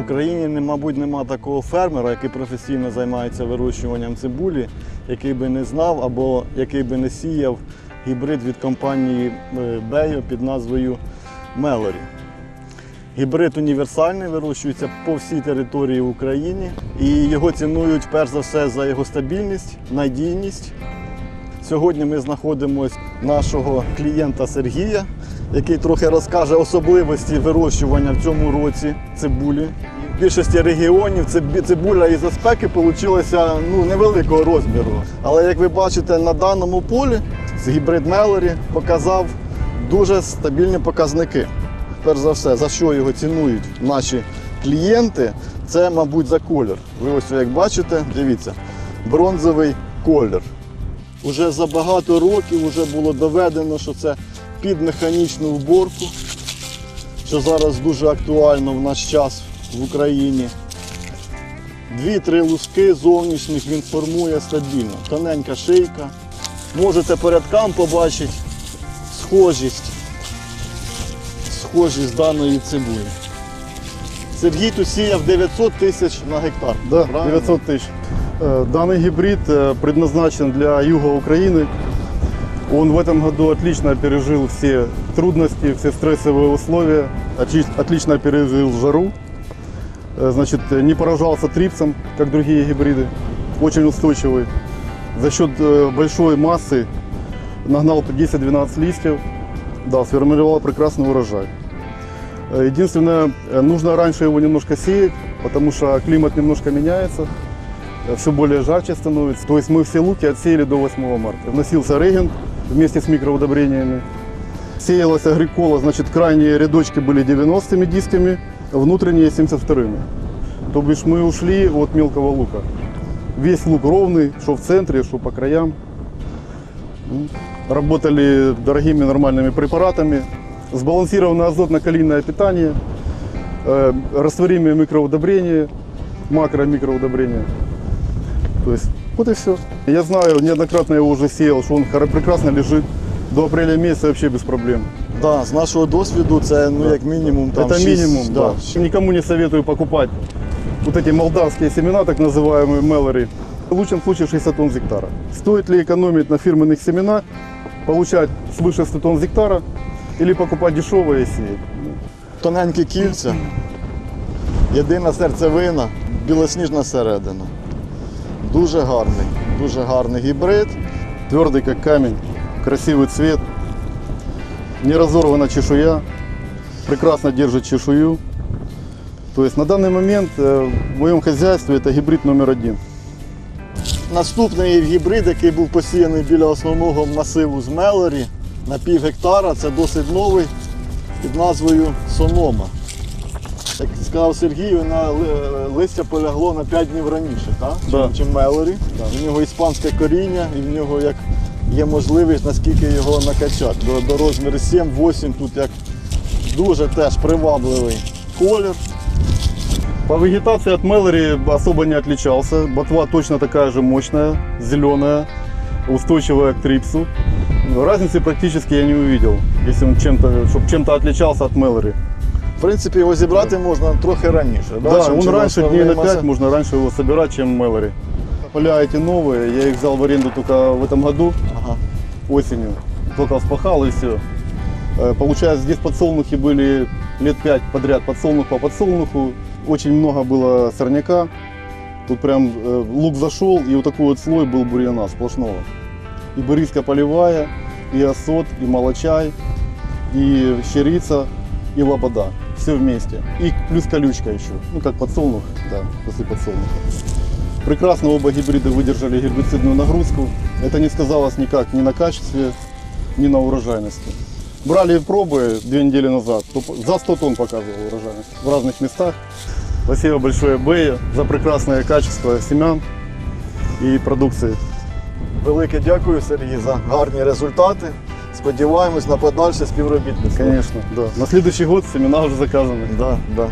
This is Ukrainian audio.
Україні, мабуть, нема такого фермера, який професійно займається вирощуванням цибулі, який би не знав або який би не сіяв гібрид від компанії е, Бейо під назвою Мелорі. Гібрид універсальний, вирощується по всій території України і його цінують перш за все за його стабільність, надійність. Сьогодні ми знаходимося нашого клієнта Сергія, який трохи розкаже особливості вирощування в цьому році цибулі. В більшості регіонів циб- цибуля із спеки вийшла ну, невеликого розміру. Але як ви бачите, на даному полі гібрид Мелорі показав дуже стабільні показники. Перш за все, за що його цінують наші клієнти, це, мабуть, за колір. Ви ось як бачите, дивіться, бронзовий колір. Уже за багато років вже було доведено, що це під механічну уборку, що зараз дуже актуально в наш час в Україні. Дві-три луски зовнішніх він формує стабільно. Тоненька шийка. Можете по рядкам побачити схожість, схожість даної цибулі. Сергій тут сіяв 900 тисяч на гектар. Да, правильно? 900 тысяч. Э, Данный гибрид э, предназначен для юга Украины. Он в этом году отлично пережил все трудности, все стрессовые условия, отли- отлично пережил жару. Э, Значит, э, не поражался трипсом, как другие гибриды. Очень устойчивый. За счет э, большой массы нагнал по 10-12 листьев. Да, сформировал прекрасный урожай. Э, Единственное, э, нужно раньше его немножко сеять, потому что климат немножко меняется, все более жарче становится. То есть мы все луки отсеяли до 8 марта. Вносился реген вместе с микроудобрениями. Сеялась агрикола, значит, крайние рядочки были 90-ми дисками, внутренние 72-ми. То бишь мы ушли от мелкого лука. Весь лук ровный, что в центре, что по краям. М. Работали дорогими нормальными препаратами. Сбалансированное азотно-калийное питание, э, растворимые микроудобрения, макро-микроудобрения. То есть вот и все. Я знаю, неоднократно я его уже сеял, что он хоро- прекрасно лежит. До апреля месяца вообще без проблем. Да, з нашого досвіду це ну, як мінімум там Это шість- минимум, да. Никому не советую покупать вот эти молдавские семена, так называемые Мелори. В лучшем случае 60 тонн с гектара. Стоит ли экономить на фирменных семенах, получать свыше 100 тонн с гектара, или покупать дешевые и сеять? Тоненькі кільця, єдина серцевина, білосніжна середина. Дуже гарний, дуже гарний гібрид. Твердый как камень, красивый цвет, не разорвана чешуя, прекрасно держит чешую. То есть на данный момент э, в моем хозяйстве это гибрид номер один. Наступний гібрид, який був посіяний біля основного масиву з Мелорі на пів гектара, це досить новий під назвою Сонома. Як сказав Сергій, вона ли- листя полягло на 5 днів раніше, так? Да. чим, чим Мелорі. В нього іспанське коріння, і в нього як є можливість, наскільки його накачати. До, до розміру 7-8 тут як дуже теж привабливий колір. По вегетации от Мэлори особо не отличался. Ботва точно такая же мощная, зеленая, устойчивая к трипсу. Разницы практически я не увидел, если он чем-то, чтобы чем-то отличался от Мэлори. В принципі, його зібрати можна трохи раніше. Да, чим- он чим раньше, основний дней на 5, масив. можно раньше его собирать, чем Мэлори. Поля эти новые, я их взял в аренду только в этом году, Ага. осенью. Только вспахал и все. Получается, здесь подсолнухи были лет 5 подряд, подсолнух по подсолнуху. Очень много было сорняка. Тут прям э, лук зашел, и вот такой вот слой был бурьяна сплошного. И бориска полевая, и осот, и молочай, и щерица, и лобода. Все вместе. И плюс колючка еще. Ну, как подсолнух, да, после подсолнуха. Прекрасно оба гибрида выдержали гербицидную нагрузку. Это не сказалось никак ни на качестве, ни на урожайности. Брали пробы две недели назад, то по- за 100 тонн показывал урожайность в разных местах. Спасибо большое Бэе за прекрасное качество семян и продукции. Велике дякую, Сергій, за гарні результати. Сподіваємось на подальше співробітництво. Конечно, да. На следующий год семена уже заказаны. Да, да.